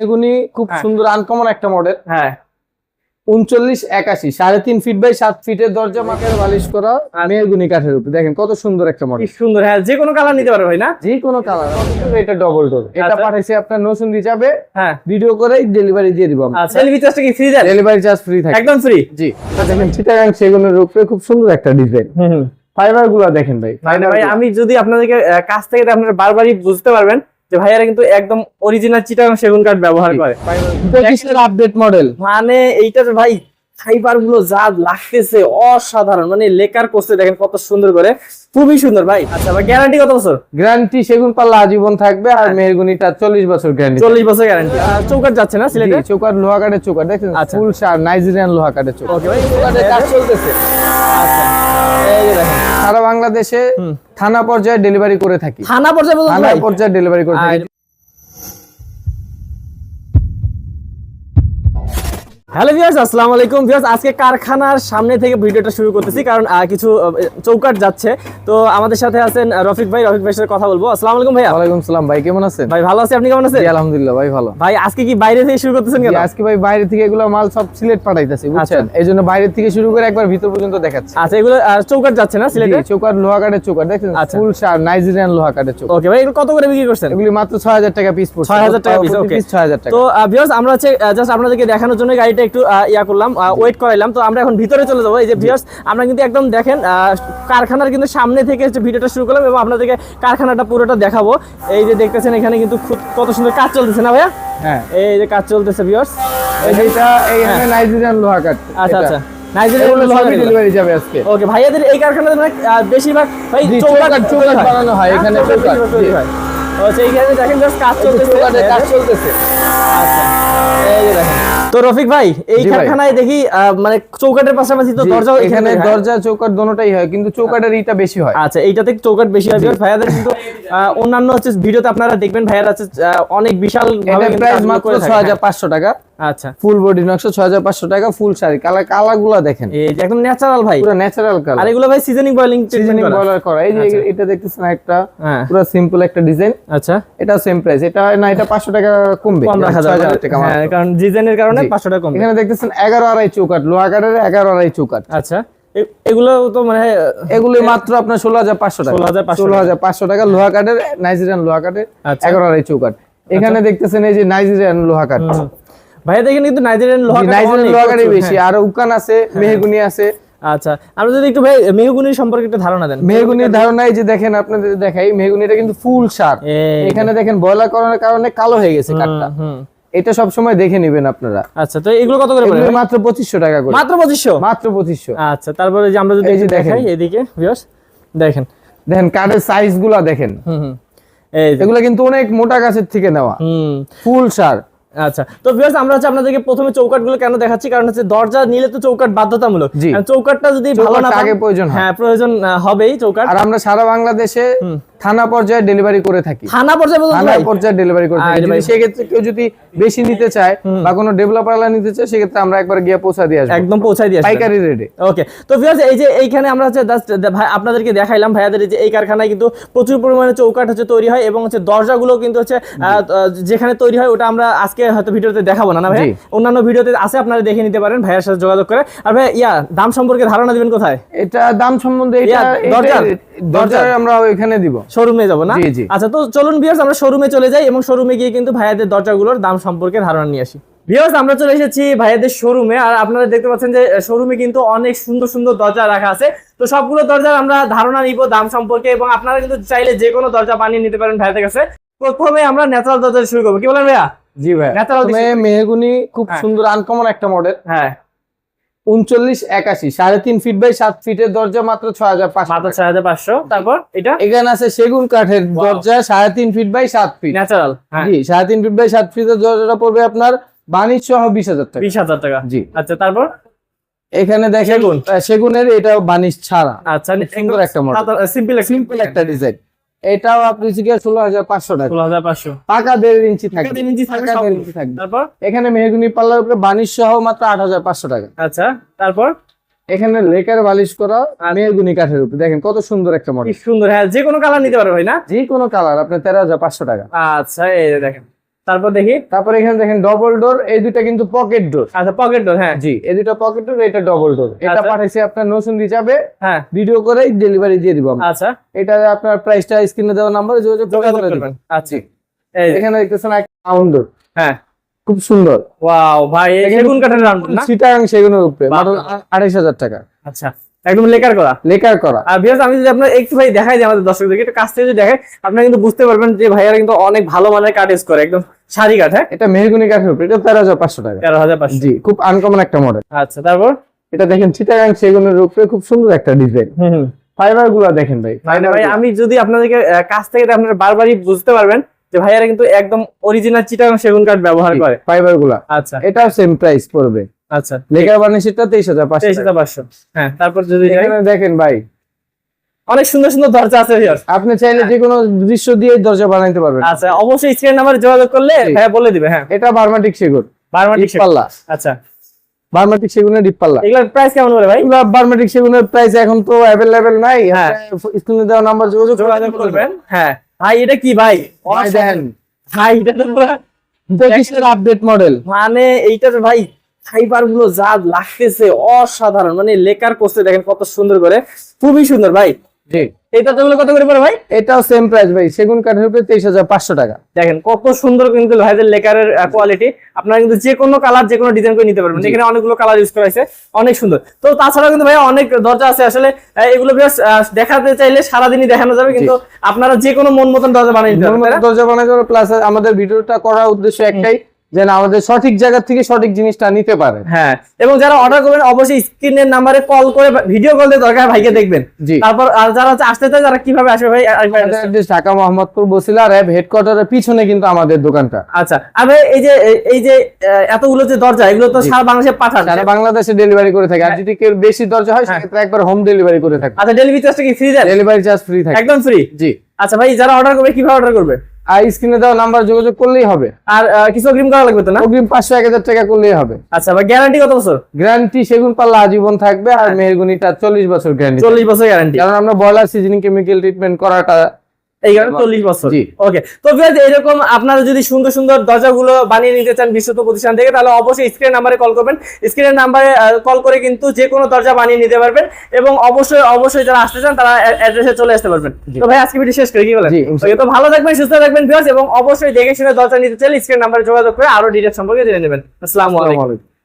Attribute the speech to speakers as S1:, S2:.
S1: এগুনি খুব
S2: হ্যাঁ।
S1: সুন্দর আনকমন একটা মডেল
S2: হ্যাঁ।
S1: উনচল্লিশ একাশি। সাড়ে তিন ফিট বাই সাত ফিটের দরজা মাকের বালিশ করা মেহগুনি কাঠের উপরে। দেখেন কত সুন্দর একটা মডেল
S2: সুন্দর হ্যাঁ যে কোনো কালার নিতে পারবে ভাই না?
S1: যে কোনো কালার এটা ডবল ডোর এটা
S2: আচ্ছা।
S1: পাঠাইছে আপনার নতুন হিসাবে
S2: হ্যাঁ।
S1: ভিডিও করে ডেলিভারি দিয়ে দিব
S2: আচ্ছা ডেলিভারি চার্জটা কি ফ্রি দেন?
S1: ডেলিভারি চার্জ ফ্রি থাকে।
S2: একদম ফ্রি
S1: জি। দেখেন চিটাগাং সেগুনের উপরে খুব সুন্দর একটা ডিজাইন
S2: হুম
S1: ফাইবারগুলা দেখেন ভাই।
S2: ভাই ভাই আমি যদি আপনাদেরকে কাছ থেকে আপনারা বারবারই বুঝতে পারবেন যে ভাইয়ারা কিন্তু একদম অরিজিনাল চিটাগাং সেগুন কাঠ ব্যবহার করে।
S1: পঁচিশের আপডেট মডেল
S2: মানে এইটার ভাই ফাইবারগুলো যা লাগতেছে অসাধারণ। মানে লেকার করছে দেখেন কত সুন্দর করে। খুবই সুন্দর ভাই। আচ্ছা ভাই গ্যারান্টি কত বছর?
S1: গ্যারান্টি সেগুন পাল্লা আজীবন থাকবে আর মেহগুনিটা চল্লিশ বছর গ্যারান্টি
S2: চল্লিশ বছর গ্যারান্টি চৌকাট যাচ্ছে না সিলেটে?
S1: চৌকার লোহা কাঠের চৌকার দেখছেন
S2: আচ্ছা।
S1: ফুল সার নাইজেরিয়ান লোহা কাঠের চৌকার
S2: ওকে ভাই
S1: চৌকাঠের কাজ চলতেছে।
S2: আচ্ছা। দেখেন
S1: সারা বাংলাদেশে থানা পর্যায়ে ডেলিভারি করে থাকি।
S2: থানা পর্যায়ে
S1: থানা পর্যায়ে ডেলিভারি করে থাকি।
S2: হ্যালো ভিউয়ার্স আসসালামু আলাইকুম। ভিউয়ার্স আজকে কারখানার সামনে থেকে ভিডিওটা শুরু করতেছি কারণ কিছু চৌকাট যাচ্ছে। তো আমাদের সাথে আছেন রফিক ভাই। রফিক ভাইয়ের সাথে কথা বলব। আসসালামু আলাইকুম ভাইয়া।
S1: ওয়ালাইকুম সালাম ভাই কেমন আছেন?
S2: ভাই ভালো আছি। আপনি কেমন আছেন?
S1: আলহামদুলিল্লাহ ভাই ভালো।
S2: ভাই আজকে কি বাইরে থেকে শুরু করতেছেন কেন?
S1: আজকে ভাই বাইরে থেকে এগুলো মাল সব সিলেট পাঠাইতেছি বুঝছেন? এই জন্য বাইরে থেকে শুরু করে একবার ভিতর পর্যন্ত দেখাচ্ছি।
S2: আচ্ছা এগুলো চৌকাট যাচ্ছে না সিলেটে?
S1: জি, চৌকার লোহা কাঠের চৌকার দেখছেন?
S2: আচ্ছা।
S1: ফুল সার নাইজেরিয়ান লোহা কাঠের চৌকার
S2: ওকে ভাই এগুলো কত করে বিক্রি করছেন?
S1: এগুলি মাত্র ছয় হাজার টাকা পিস পড়ছে।
S2: 6,000 টাকা পিস
S1: piece 6,000 টাকা।
S2: তো ভিউয়ার্স আমরা হচ্ছে জাস্ট আপনাদেরকে দেখানোর জন্য গাড়িটা একটু ইয়া করলাম ওয়েট করাইলাম। তো আমরা এখন ভিতরে চলে যাব। এই যে ভিউয়ার্স আমরা কিন্তু একদম দেখেন কারখানার কিন্তু সামনে থেকে হচ্ছে ভিডিওটা শুরু করলাম এবং আপনাদেরকে কারখানাটা পুরোটা দেখাবো। এই যে দেখতেছেন এখানে কিন্তু খুব কত সুন্দর কাজ চলতেছে না ভাইয়া?
S1: হ্যাঁ।
S2: এই যে কাজ চলতেছে ভিউয়ার্স
S1: এই যে এটা এইখানে নাইজেরিয়ান লোহা কাঠ।
S2: আচ্ছা আচ্ছা। নাইজেরিয়া
S1: এগুলো সবই ডেলিভারি যাবে আজকে।
S2: ওকে ভাইয়াদের এই কারখানাতে মানে বেশিরভাগ ভাই চৌকাঠ হয়।
S1: বানানো হয়,
S2: হ্যাঁ,
S1: এখানে।
S2: হয়। আচ্ছা, এইখানে দেখেন কাজ চলতেছে।
S1: কাজ
S2: হ্যাঁ,
S1: চলতেছে।
S2: আচ্ছা। এই দেখেন। তো রফিক ভাই এই কারখানায় দেখি মানে চৌকাটের পাশাপাশি তো দরজা
S1: এখানে দরজা চৌকাট দোনোটাই হয় কিন্তু চৌকাটের ইটা বেশি হয়।
S2: আচ্ছা এইটাতে চৌকাট বেশি হয় ভাইয়াদের কিন্তু অন্যান্য হচ্ছে ভিডিওতে আপনারা দেখবেন ভাইয়ারা আহ, অনেক বিশাল ভাবে
S1: এটা প্রাইস মাত্র
S2: করে থাকে।
S1: ছয় হাজার পাঁচশো টাকা।
S2: আচ্ছা।
S1: ফুল বডি নকশা ছয় হাজার পাঁচশো টাকা ফুল শাড়ি। কালার কালারগুলা দেখেন।
S2: এই যে একদম ন্যাচারাল ভাই।
S1: পুরো ন্যাচারাল কালার আর
S2: এগুলো ভাই সিজনিং বয়লিং
S1: সিজনিং বয়লার করা। এই যে
S2: আচ্ছা।
S1: এটা দেখতেছেন একটা
S2: হ্যাঁ।
S1: পুরো সিম্পল একটা ডিজাইন
S2: আচ্ছা।
S1: এটা সেম প্রাইস এটা না এটা পাঁচশো টাকা কমবে।
S2: কম রাখা
S1: ছয়
S2: যাবে
S1: টাকা
S2: হ্যাঁ কারণ ডিজাইনের কারণে টাকা কম
S1: এখানে দেখতেছেন এগারো আড়াই চৌকাট লোহা কাঠের এগারো আড়াই চৌকাট
S2: আচ্ছা এগুলো তো মানে
S1: এগুলো মাত্র আপনার টাকা।
S2: 16,500
S1: ষোলো হাজার পাঁচশো টাকা লোহা কাঠের নাইজেরিয়ান লোহা কাঠের
S2: আচ্ছা।
S1: আড়াই চৌকাট এখানে দেখতেছেন এই যে নাইজেরিয়ান লোহা কাঠ।
S2: দেখেন কিন্তু নাইজেরিয়ান লোহা কাঠ
S1: নাইজেরিয়ান লোহা কাঠই বেশি।
S2: হ্যাঁ।
S1: আর উকান আছে মেহগুনি আছে।
S2: আচ্ছা আমরা যদি একটু ভাই মেহগুনির সম্পর্কে একটু ধারণা দেন।
S1: মেহগুনির ধারণা এই যে দেখেন আপনাদের দেখাই মেহগুনিটা কিন্তু ফুল সার। এখানে দেখেন বয়লার করার কারণে কালো হয়ে গেছে কাঠটা।
S2: হুম।
S1: এটা সব সময় দেখে নেবেন আপনারা।
S2: আচ্ছা তো এগুলো কত করে পড়ে?
S1: মাত্র পঁচিশশো টাকা করে।
S2: মাত্র পঁচিশশো?
S1: মাত্র পঁচিশশো।
S2: আচ্ছা তারপরে যে আমরা যদি
S1: এই যে
S2: দেখাই এদিকে ভিউয়ার্স দেখেন।
S1: দেখেন কাঠের সাইজগুলা দেখেন।
S2: হুম হুম। এই যে।
S1: এগুলা কিন্তু অনেক মোটা গাছের থেকে নেওয়া।
S2: হুম।
S1: ফুল সার।
S2: আচ্ছা তো ভিউয়ার্স আমরা হচ্ছে আপনাদেরকে প্রথমে চৌকাটগুলো কেন দেখাচ্ছি? কারণ হচ্ছে দরজা নিলে তো চৌকাট বাধ্যতামূলক। চৌকাটটা যদি ভালো না
S1: আগে প্রয়োজন হ্যাঁ।
S2: প্রয়োজন হবেই চৌকাট
S1: আর আমরা সারা বাংলাদেশে থানা পর্যায়ে ডেলিভারি করে থাকি।
S2: থানা পর্যায়ে
S1: থানা পর্যায়ে ডেলিভারি করে থাকি। যদি সেক্ষেত্রে কেউ যদি বেশি নিতে চায় বা কোনো ডেভেলপারলা নিতে চায় সেক্ষেত্রে আমরা একবার গিয়ে পৌঁছা দিয়ে আসব।
S2: একদম পৌঁছাই দিয়ে আসবেন।
S1: পাইকারি রেটে
S2: ওকে তো ভিউয়ার্স এই যে এইখানে আমরা হচ্ছে just ভাই আপনাদেরকে দেখাইলাম ভাইয়াদের যে এই কারখানায় কিন্তু প্রচুর পরিমাণে চৌকাট হচ্ছে তৈরি হয় এবং হচ্ছে দরজাগুলো কিন্তু হচ্ছে যেখানে তৈরি হয় ওটা আমরা আজকে হয়তো ভিডিওতে দেখাবো না না ভাই। অন্যান্য ভিডিওতে আছে আপনারা দেখে নিতে পারেন ভাইয়ের সাথে যোগাযোগ করে। আর ভাই ইয়া দাম সম্পর্কে ধারণা দিবেন কোথায়?
S1: এটা দাম সম্বন্ধে এটা
S2: দরজা? দরজার
S1: আমরা ওইখানে দিব।
S2: শোরুমে যাব না। আচ্ছা তো চলুন ভিউয়ার্স আমরা শোরুমে চলে যাই এবং শোরুমে গিয়ে কিন্তু ভাইয়াদের দরজাগুলোর দাম সম্পর্কে ধারণা নিয়ে আসি। ভিউয়ার্স আমরা চলে এসেছি ভাইয়াদের শোরুমে আর আপনারা দেখতে পাচ্ছেন যে শোরুমে কিন্তু অনেক সুন্দর সুন্দর দরজা রাখা আছে। তো সবগুলো দরজার আমরা ধারণা নিব দাম সম্পর্কে এবং আপনারা কিন্তু চাইলে যে কোনো দরজা বানিয়ে নিতে পারেন ভাইয়াদের কাছে। প্রথমে আমরা ন্যাচারাল দরজা শুরু করব। কি বলেন ভাইয়া?
S1: জি ভাই প্রথমে মেহগুনি খুব
S2: হ্যাঁ।
S1: সুন্দর আনকমন একটা মডেল
S2: হ্যাঁ।
S1: উনচল্লিশ একাশি। সাড়ে তিন ফিট বাই সাত ফিটের দরজা মাত্র ছয় হাজার
S2: মাত্র ছয় হাজার পাঁচশো। তারপর এটা?
S1: এখানে আছে সেগুন কাঠের দরজা সাড়ে তিন ফিট বাই সাত ফিট
S2: ন্যাচারাল হ্যাঁ।
S1: জি সাড়ে তিন ফিট বাই সাত ফিটের দরজাটা পড়বে আপনার বাণিজ্য সহ বিশ হাজার টাকা।
S2: বিশ হাজার টাকা।
S1: জি।
S2: আচ্ছা তারপর?
S1: এখানে দেখেন
S2: সেগুন।
S1: সেগুনের এটা বানিশ ছাড়া।
S2: আচ্ছা
S1: সুন্দর একটা মডেল
S2: সিম্পল
S1: সিম্পল একটা ডিজাইন এটাও আপনি জিজ্ঞাসা ষোলো হাজার পাঁচশো টাকা।
S2: ষোলো হাজার পাঁচশো।
S1: পাকা দেড় ইঞ্চি থাকবে।
S2: তিন ইঞ্চি থাকবে
S1: দেড় ইঞ্চি থাকবে।
S2: তারপর?
S1: এখানে মেহগুনি পাল্লার উপরে বানিশ সহ মাত্র আট হাজার পাঁচশো টাকা।
S2: আচ্ছা তারপর?
S1: এখানে লেকার বালিশ করা মেহগুনি কাঠের উপরে। দেখেন কত সুন্দর একটা মডেল।
S2: সুন্দর হ্যাঁ যে কোনো কালার নিতে পারবে ভাই না?
S1: যে কোনো কালার আপনার তেরো হাজার পাঁচশো টাকা।
S2: আচ্ছা এই দেখেন। তারপর দেখি।
S1: তারপর এখানে দেখেন ডবল ডোর এই দুইটা কিন্তু পকেট ডোর
S2: আচ্ছা পকেট ডোর হ্যাঁ।
S1: জি এই দুইটা পকেট ডোর এটা ডবল ডোর এটা
S2: আচ্ছা।
S1: পাঠাইছি আপনার নতুন হিসাবে
S2: হ্যাঁ।
S1: ভিডিও করে ডেলিভারি দিয়ে দিব
S2: আচ্ছা।
S1: এটা আপনার প্রাইসটা স্ক্রিনে দেওয়া নাম্বারে যোগাযোগ করে দিবেন।
S2: আচ্ছা। এই
S1: এখানে দেখতেছেন একটা রাউন্ড ডোর
S2: হ্যাঁ।
S1: খুব সুন্দর।
S2: ওয়াও ভাই এই সেগুন কাঠের রাউন্ড না?
S1: সিটাং সেগুনের উপরে মাত্র আড়াইশ হাজার টাকা।
S2: আচ্ছা। একদম লেকার করা।
S1: লেকার করা।
S2: আর বিকজ আমি যদি আপনার একটু ভাই দেখাই দিই আমাদের দর্শকদেরকে একটু কাছ থেকে যদি দেখাই আপনারা কিন্তু বুঝতে পারবেন যে ভাইয়ারা কিন্তু অনেক ভালো মানের কাঠ ইউজ করে একদম শাড়ি কাঠ হ্যাঁ?
S1: এটা মেহগুনি কাঠের উপরে এটা তেরো হাজার পাঁচশো টাকা।
S2: তেরো হাজার পাঁচশো।
S1: জি খুব আনকমন একটা মডেল
S2: আচ্ছা তারপর?
S1: এটা দেখেন চিটাগাং সেগুনের উপরে খুব সুন্দর একটা ডিজাইন
S2: হুম
S1: ফাইবারগুলা দেখেন ভাই
S2: ভাই আমি যদি আপনাদেরকে কাছ থেকে আপনারা বারবারই বুঝতে পারবেন যে ভাইয়ারা কিন্তু একদম অরিজিনাল চিটাগাং সেগুন কাঠ ব্যবহার করে।
S1: ফাইবারগুলা।
S2: আচ্ছা।
S1: এটাও সেম প্রাইস পড়বে।
S2: আচ্ছা।
S1: লেকার বানিশিটা তেইশ হাজার পাঁচশো।
S2: তেইশ হাজার পাঁচশো। হ্যাঁ তারপর যদি
S1: এখানে দেখেন ভাই।
S2: অনেক সুন্দর সুন্দর দরজা আছে।
S1: আপনি চাইলে যে কোনো দৃশ্য দিয়ে দরজা বানাইতে পারবেন।
S2: আচ্ছা অবশ্যই স্ক্রিন নাম্বারে যোগাযোগ করলে। ভাইয়া বলে দিবে হ্যাঁ।
S1: এটা বার্মাটিক সেগুন
S2: বারমাটিক
S1: পাল্লা।
S2: আচ্ছা।
S1: বার্মাটিক সেগুনের ডিপ পাল্লা।
S2: এগুলোর প্রাইস কেমন করে ভাই?
S1: এগুলা বার্মাটিক সেগুনের প্রাইস এখন তো অ্যাভেলেবেল নাই।
S2: হ্যাঁ।
S1: স্ক্রিনে দেওয়া নাম্বার যোগাযোগ
S2: যোগাযোগ করবেন। হ্যাঁ। ভাই এটা কি ভাই?
S1: ভাই দেখেন।
S2: ভাই এটা তো পুরো
S1: আপডেট মডেল
S2: মানে এইটার ভাই ফাইবারগুলো যা লাগতেছে অসাধারণ। মানে লেকার করছে দেখেন কত সুন্দর করে। খুবই সুন্দর ভাই।
S1: জি।
S2: এটা তো কত করে পড়ে ভাই?
S1: এটাও সেম প্রাইস ভাই সেগুন কাঠের উপরে তেইশ হাজার পাঁচশো টাকা।
S2: দেখেন কত সুন্দর কিন্তু ভাইদের লেকারের কোয়ালিটি আপনারা কিন্তু যে কোনো কালার যে কোনো ডিজাইন করে নিতে পারবেন। এখানে অনেকগুলো কালার ইউজ করা হয়েছে অনেক সুন্দর। তো তাছাড়া কিন্তু ভাই অনেক দরজা আছে আসলে। এগুলো বেশ দেখাতে চাইলে সারাদিনই দেখানো যাবে কিন্তু আপনারা যে কোনো মন মতন দরজা বানিয়ে নিতে পারবেন
S1: দরজা বানাই প্লাস আমাদের ভিডিওটা করার উদ্দেশ্য একটাই যেন আমাদের সঠিক জায়গা থেকে সঠিক জিনিসটা নিতে পারে।
S2: হ্যাঁ এবং যারা অর্ডার করবেন অবশ্যই স্ক্রিনের নাম্বারে কল করে ভিডিও কল দিয়ে দরকার ভাইকে দেখবেন। তারপর আর যারা হচ্ছে আসতে চায় তারা কীভাবে আসবে ভাই?
S1: আমাদের ঢাকা মোহাম্মদপুর বসিলা র্যাব হেডকোয়ার্টারের পিছনে কিন্তু আমাদের দোকানটা।
S2: আচ্ছা আর ভাই এই যে এই যে এতগুলো যে দরজা এগুলো তো সারা বাংলাদেশে পাঠান।
S1: সারা বাংলাদেশে ডেলিভারি করে থাকে। আর যদি কেউ বেশি দরজা হয় সেক্ষেত্রে একবার হোম ডেলিভারি করে থাকে।
S2: আচ্ছা ডেলিভারি চার্জটা কি ফ্রি দেন?
S1: ডেলিভারি চার্জ ফ্রি থাকে।
S2: একদম ফ্রি
S1: জি।
S2: আচ্ছা ভাই যারা অর্ডার করবে কীভাবে অর্ডার করবে?
S1: আর স্ক্রিনে দেওয়া নাম্বার যোগাযোগ করলেই হবে।
S2: আর কিছু অগ্রিম করা লাগবে তো না?
S1: অগ্রিম পাঁচশো এক হাজার টাকা করলেই হবে।
S2: আচ্ছা ভাই গ্যারান্টি কত বছর?
S1: গ্যারান্টি সেগুন পাল্লা আজীবন থাকবে আর মেহেরগুনিটা চল্লিশ বছর গ্যারান্টি
S2: চল্লিশ বছর গ্যারান্টি
S1: কারণ আমরা ব্রয়লার সিজনিং কেমিক্যাল ট্রিটমেন্ট করাটা
S2: এই কারণে চল্লিশ বছর। ওকে তো এরকম আপনারা যদি সুন্দর সুন্দর দরজাগুলো বানিয়ে নিতে চান বিশ্বত প্রতিষ্ঠান থেকে তাহলে অবশ্যই স্ক্রিন নাম্বারে কল করবেন। স্ক্রিনের নাম্বারে কল করে কিন্তু যে কোনো দরজা বানিয়ে নিতে পারবেন এবং অবশ্যই অবশ্যই যারা আসতে চান তারা অ্যাড্রেসে চলে আসতে পারবেন। তো ভাই আজকে ভিডিও শেষ করে কি বলেন? তো ভালো থাকবেন সুস্থ থাকবেন ভিউয়ার্স এবং অবশ্যই দেখে শুনে দরজা নিতে চাইলে স্ক্রিন নাম্বারে যোগাযোগ করে আরও ডিটেলস সম্পর্কে জেনে নেবেন। আসসালামু
S1: আসসালামু আলাইকুম।